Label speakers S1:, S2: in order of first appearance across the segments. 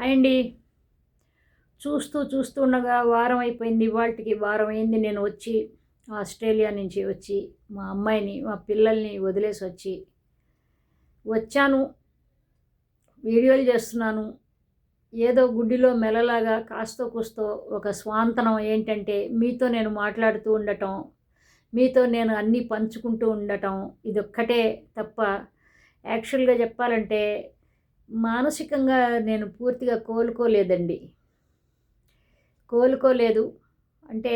S1: అయండి అండి చూస్తూ చూస్తూ ఉండగా వారం అయిపోయింది. ఇవాళకి వారం అయింది. నేను వచ్చి ఆస్ట్రేలియా నుంచి వచ్చి మా అమ్మాయిని మా పిల్లల్ని వదిలేసి వచ్చి వచ్చాను. వీడియోలు చేస్తున్నాను. ఏదో గుడ్డిలో మెలలాగా కాస్తో కూస్తో ఒక స్వాంతనం ఏంటంటే మీతో నేను మాట్లాడుతూ ఉండటం మీతో నేను అన్నీ పంచుకుంటూ ఉండటం ఇదొక్కటే తప్ప యాక్చువల్గా చెప్పాలంటే మానసికంగా నేను పూర్తిగా కోలుకోలేదండి. కోలుకోలేదు. అంటే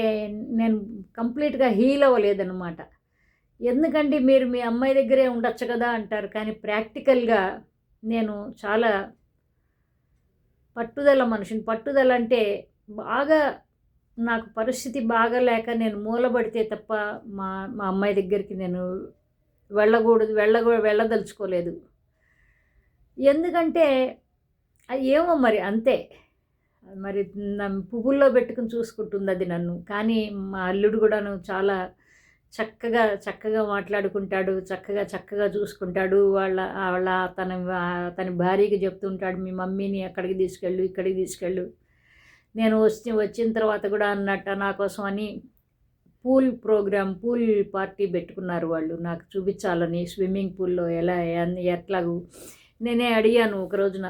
S1: నేను కంప్లీట్గా హీల్ అవ్వలేదన్నమాట. ఎందుకంటే మీరు మీ అమ్మాయి దగ్గరే ఉండొచ్చు కదా అంటారు. కానీ ప్రాక్టికల్గా నేను చాలా పట్టుదల మనిషిని. పట్టుదల అంటే బాగా నాకు పరిస్థితి బాగలేక నేను మూలబడితే తప్ప మా మా అమ్మాయి దగ్గరికి నేను వెళ్ళకూడదు వెళ్ళ వెళ్ళదలుచుకోలేదు. ఎందుకంటే ఏమో మరి అంతే. మరి నన్ను పువ్వుల్లో పెట్టుకుని చూసుకుంటుంది అది నన్ను. కానీ మా అల్లుడు కూడాను చాలా చక్కగా చక్కగా మాట్లాడుకుంటాడు. చక్కగా చక్కగా చూసుకుంటాడు. వాళ్ళ వాళ్ళ తన తన భార్యకి చెప్తుంటాడు మీ మమ్మీని అక్కడికి తీసుకెళ్ళు ఇక్కడికి తీసుకెళ్ళు. నేను వచ్చి వచ్చిన తర్వాత కూడా అన్నట్ట నా కోసం అని పూల్ ప్రోగ్రామ్ పూల్ పార్టీ పెట్టుకున్నారు వాళ్ళు. నాకు చూపించాలని స్విమ్మింగ్ పూల్లో ఎలా ఎట్లాగూ నేనే అడిగాను ఒక రోజున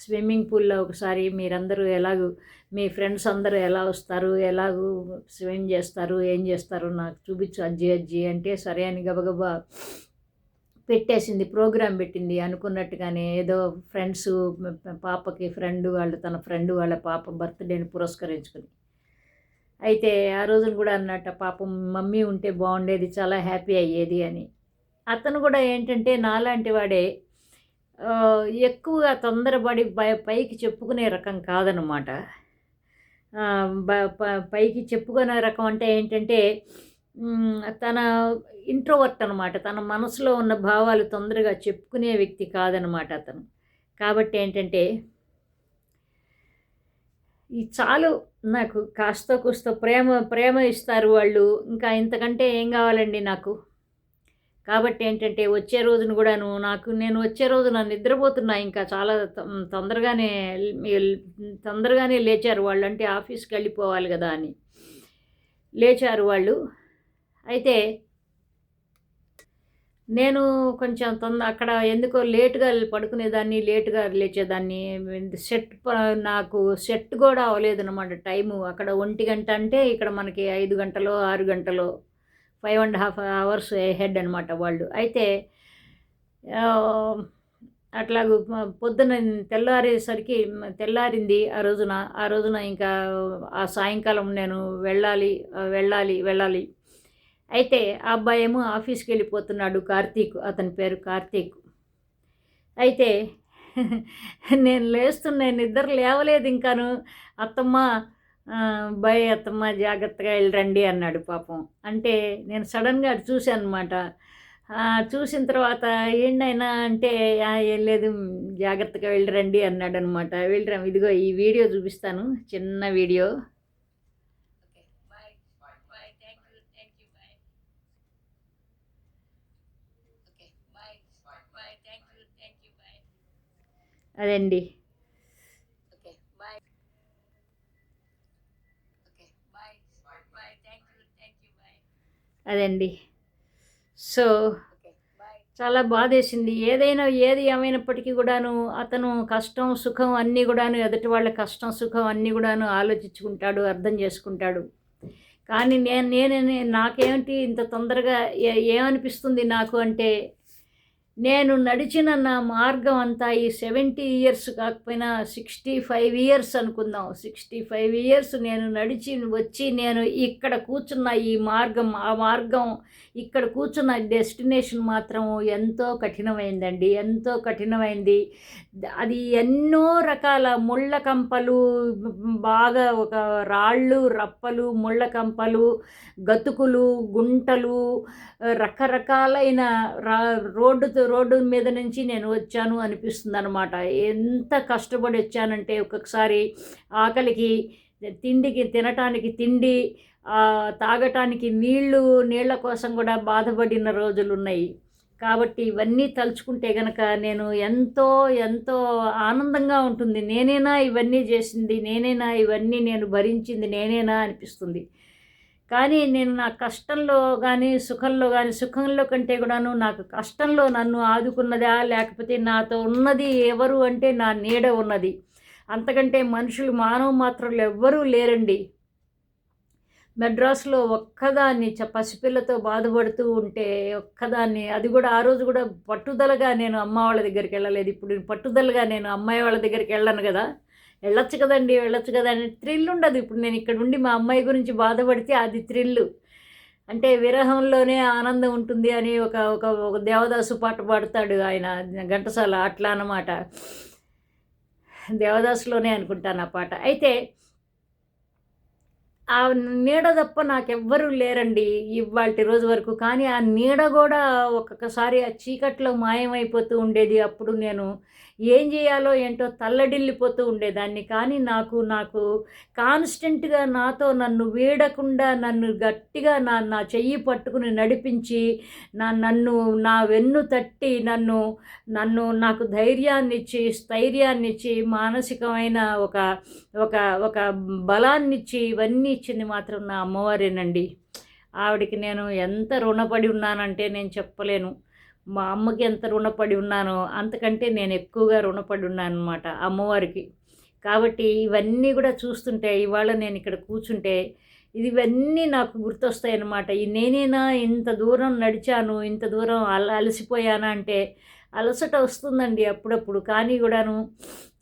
S1: స్విమ్మింగ్ పూల్లో ఒకసారి మీరందరూ ఎలాగూ మీ ఫ్రెండ్స్ అందరూ ఎలా వస్తారు ఎలాగూ స్విమ్ చేస్తారు ఏం చేస్తారు నాకు చూపించు అజ్జి అజ్జి అంటే సరే అని గబగబా పెట్టేసింది ప్రోగ్రాం పెట్టింది అనుకున్నట్టుగానే ఏదో ఫ్రెండ్స్ పాపకి ఫ్రెండ్ వాళ్ళు తన ఫ్రెండ్ వాళ్ళ పాప బర్త్డేని పురస్కరించుకుని. అయితే ఆ రోజున కూడా అన్నట్ట పాపం మమ్మీ ఉంటే బాగుండేది చాలా హ్యాపీ అయ్యేది అని. అతను కూడా ఏంటంటే నాలాంటి వాడే ఎక్కువగా తొందరపడి పైకి చెప్పుకునే రకం కాదనమాట పైకి చెప్పుకునే రకం అంటే ఏంటంటే తన ఇంట్రోవర్ట్ అనమాట తన మనసులో ఉన్న భావాలు తొందరగా చెప్పుకునే వ్యక్తి కాదనమాట అతను. కాబట్టి ఏంటంటే ఈ చాలు నాకు కాస్త కూస్తో ప్రేమ ప్రేమ ఇస్తారు వాళ్ళు. ఇంకా ఇంతకంటే ఏం కావాలండి నాకు? కాబట్టి ఏంటంటే వచ్చే రోజును కూడాను నాకు నేను వచ్చే రోజు నా నిద్రపోతున్నా ఇంకా చాలా తొందరగానే తొందరగానే లేచారు వాళ్ళు. అంటే ఆఫీస్కి వెళ్ళిపోవాలి కదా అని. లేచారు వాళ్ళు. అయితే నేను కొంచెం తొందర అక్కడ ఎందుకో లేటుగా పడుకునేదాన్ని లేటుగా లేచేదాన్ని. సెట్ నాకు సెట్ కూడా అవ్వలేదు అనమాట టైము. అక్కడ ఒంటి గంట అంటే ఇక్కడ మనకి ఐదు గంటలో ఆరు గంటలో five and half hours head అనమాట వాళ్ళు. అయితే అట్లా పొద్దున తెల్లారేసరికి తెల్లారింది ఆ రోజున. ఆ రోజున ఇంకా ఆ సాయంకాలం నేను వెళ్ళాలి వెళ్ళాలి వెళ్ళాలి. అయితే ఆ అబ్బాయి ఏమో ఆఫీస్కి వెళ్ళిపోతున్నాడు కార్తీక్ అతని పేరు కార్తీక్. అయితే నేను లేస్తున్నా నిద్ర లేవలేదు ఇంకాను. అత్తమ్మ భయ అత్తమ్మ జాగ్రత్తగా వెళ్ళరండి అన్నాడు పాపం. అంటే నేను సడన్గా చూశాను అనమాట చూసిన తర్వాత ఏంటైనా అంటే ఏం లేదు జాగ్రత్తగా వెళ్ళరండి అన్నాడు అనమాట వెళ్ళరా ఇదిగో ఈ వీడియో చూపిస్తాను చిన్న వీడియో. అదండి. అదండి. సో చాలా బాధేసింది. ఏదైనా ఏది ఏమైనప్పటికీ కూడాను అతను కష్టం సుఖం అన్నీ కూడాను ఎదుటి వాళ్ళ కష్టం సుఖం అన్నీ కూడాను ఆలోచించుకుంటాడు అర్థం చేసుకుంటాడు. కానీ నేను నేను నాకేమిటి ఇంత తొందరగా ఏమనిపిస్తుంది నాకు అంటే నేను నడిచిన నా మార్గం అంతా ఈ సెవెంటీ ఇయర్స్ కాకపోయినా సిక్స్టీ ఫైవ్ ఇయర్స్ అనుకుందాం. సిక్స్టీ ఫైవ్ ఇయర్స్ నేను నడిచి వచ్చి నేను ఇక్కడ కూర్చున్న ఈ మార్గం ఆ మార్గం ఇక్కడ కూర్చున్న డెస్టినేషన్ మాత్రం ఎంతో కఠినమైందండి. ఎంతో కఠినమైంది. అది ఎన్నో రకాల ముళ్ళ కంపలు బాగా ఒక రాళ్ళు రప్పలు ముళ్ళ కంపలు గతుకులు గుంటలు రకరకాలైన రా రోడ్డు రోడ్డు మీద నుంచి నేను వచ్చాను అనిపిస్తుంది అనమాట ఎంత కష్టపడి వచ్చానంటే ఒక్కొక్కసారి ఆకలికి తిండికి తినటానికి తిండి తాగటానికి నీళ్ళు నీళ్ళ కోసం కూడా బాధపడిన రోజులు ఉన్నాయి కాబట్టి ఇవన్నీ తలుచుకుంటే గనక నేను ఎంతో ఎంతో ఆనందంగా ఉంటుంది. నేనేనా ఇవన్నీ చేసింది? నేనేనా ఇవన్నీ నేను భరించింది? నేనేనా అనిపిస్తుంది. కానీ నేను నా కష్టంలో కానీ సుఖంలో కానీ సుఖంలో కంటే కూడాను నాకు కష్టంలో నన్ను ఆదుకున్నదా లేకపోతే నాతో ఉన్నది ఎవరు అంటే నా నీడ ఉన్నది. అంతకంటే మనుషులు మానవ మాత్రలు ఎవ్వరూ లేరండి. మెడ్రాస్లో ఒక్కదాన్ని చ పసిపిల్లతో బాధపడుతూ ఉంటే ఒక్కదాన్ని అది కూడా ఆ రోజు కూడా పట్టుదలగా నేను అమ్మ వాళ్ళ దగ్గరికి వెళ్ళలేదు. ఇప్పుడు పట్టుదలగా నేను అమ్మాయి వాళ్ళ దగ్గరికి వెళ్ళను కదా. వెళ్ళొచ్చు కదండి వెళ్ళొచ్చు కదా అని థ్రిల్ ఉండదు. ఇప్పుడు నేను ఇక్కడ ఉండి మా అమ్మాయి గురించి బాధపడితే అది థ్రిల్ అంటే విరహంలోనే ఆనందం ఉంటుంది అని ఒక ఒక ఒక దేవదాసు పాట పాడతాడు ఆయన ఘంటసాల అట్లా అన్నమాట. దేవదాసులోనే అనుకుంటాను ఆ పాట. అయితే ఆ నీడ తప్ప నాకెవ్వరూ లేరండి ఇవాళ రోజు వరకు. కానీ ఆ నీడ కూడా ఒక్కొక్కసారి ఆ చీకట్లో మాయమైపోతూ ఉండేది. అప్పుడు నేను ఏం చేయాలో ఏంటో తల్లడిల్లిపోతూ ఉండేదాన్ని. కానీ నాకు నాకు కాన్స్టెంట్గా నాతో నన్ను వీడకుండా నన్ను గట్టిగా నా నా చెయ్యి పట్టుకుని నడిపించి నా నన్ను నా వెన్ను తట్టి నన్ను నన్ను నాకు ధైర్యాన్ని ఇచ్చి స్థైర్యాన్ని ఇచ్చి మానసికమైన ఒక ఒక ఒక బలాన్ని ఇచ్చి ఇవన్నీ ఇచ్చింది మాత్రం నా అమ్మవారేనండి. ఆవిడకి నేను ఎంత రుణపడి ఉన్నానంటే నేను చెప్పలేను. మా అమ్మకి ఎంత రుణపడి ఉన్నానో అంతకంటే నేను ఎక్కువగా రుణపడి ఉన్నాను అనమాట అమ్మవారికి. కాబట్టి ఇవన్నీ కూడా చూస్తుంటే ఇవాళ నేను ఇక్కడ కూర్చుంటే ఇవన్నీ నాకు గుర్తొస్తాయి అన్నమాట నేనేనా ఇంత దూరం నడిచాను ఇంత దూరం అల అలసిపోయానా అంటే అలసట వస్తుందండి అప్పుడప్పుడు. కానీ కూడాను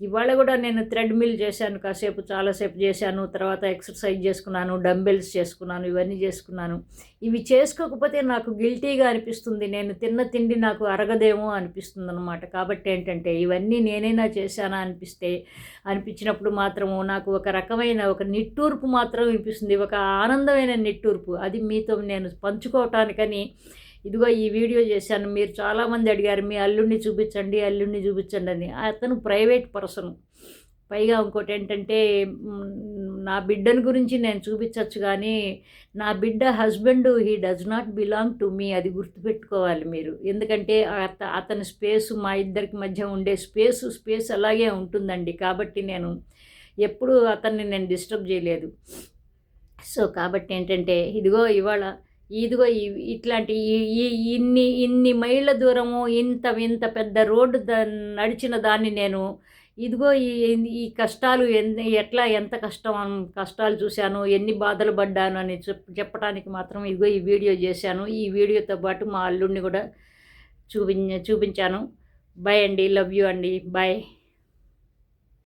S1: ఇవాళ కూడా నేను థ్రెడ్మిల్ చేశాను కాసేపు చాలాసేపు చేశాను తర్వాత ఎక్సర్సైజ్ చేసుకున్నాను డంబెల్స్ చేసుకున్నాను ఇవన్నీ చేసుకున్నాను. ఇవి చేసుకోకపోతే నాకు గిల్టీగా అనిపిస్తుంది. నేను తిన్న తిండి నాకు అరగదేమో అనిపిస్తుంది అనమాట కాబట్టి ఏంటంటే ఇవన్నీ నేనైనా చేశానా అనిపిస్తే అనిపించినప్పుడు మాత్రము నాకు ఒక రకమైన ఒక నిట్టూర్పు మాత్రం అనిపిస్తుంది ఒక ఆనందమైన నిట్టూర్పు. అది మీతో నేను పంచుకోవటానికని ఇదిగో ఈ వీడియో చేశాను మీరు చాలామంది అడిగారు మీ అల్లుడిని చూపించండి అల్లుడిని చూపించండి అని. అతను ప్రైవేట్ పర్సన్. పైగా ఇంకోటి ఏంటంటే నా బిడ్డను గురించి నేను చూపించవచ్చు కానీ నా బిడ్డ husband he does not belong to me అది గుర్తుపెట్టుకోవాలి మీరు. ఎందుకంటే అత అతని స్పేస్ మా ఇద్దరికి మధ్య ఉండే స్పేస్ స్పేస్ అలాగే ఉంటుందండి. కాబట్టి నేను ఎప్పుడూ అతన్ని నేను డిస్టర్బ్ చేయలేదు. సో కాబట్టి ఏంటంటే ఇదిగో ఇవాళ ఇదిగో ఇట్లాంటి ఈ ఇన్ని ఇన్ని మైళ్ళ దూరము ఇంత ఇంత పెద్ద రోడ్డు నడిచిన దాన్ని నేను ఇదిగో ఈ ఈ కష్టాలు ఎట్లా ఎంత కష్టం కష్టాలు చూశాను ఎన్ని బాధలు పడ్డాను అని చెప్పడానికి మాత్రం ఇదిగో ఈ వీడియో చేశాను. ఈ వీడియోతో పాటు మా అల్లుడిని కూడా చూపి చూపించాను. బాయ్ అండి లవ్ యూ అండి బాయ్.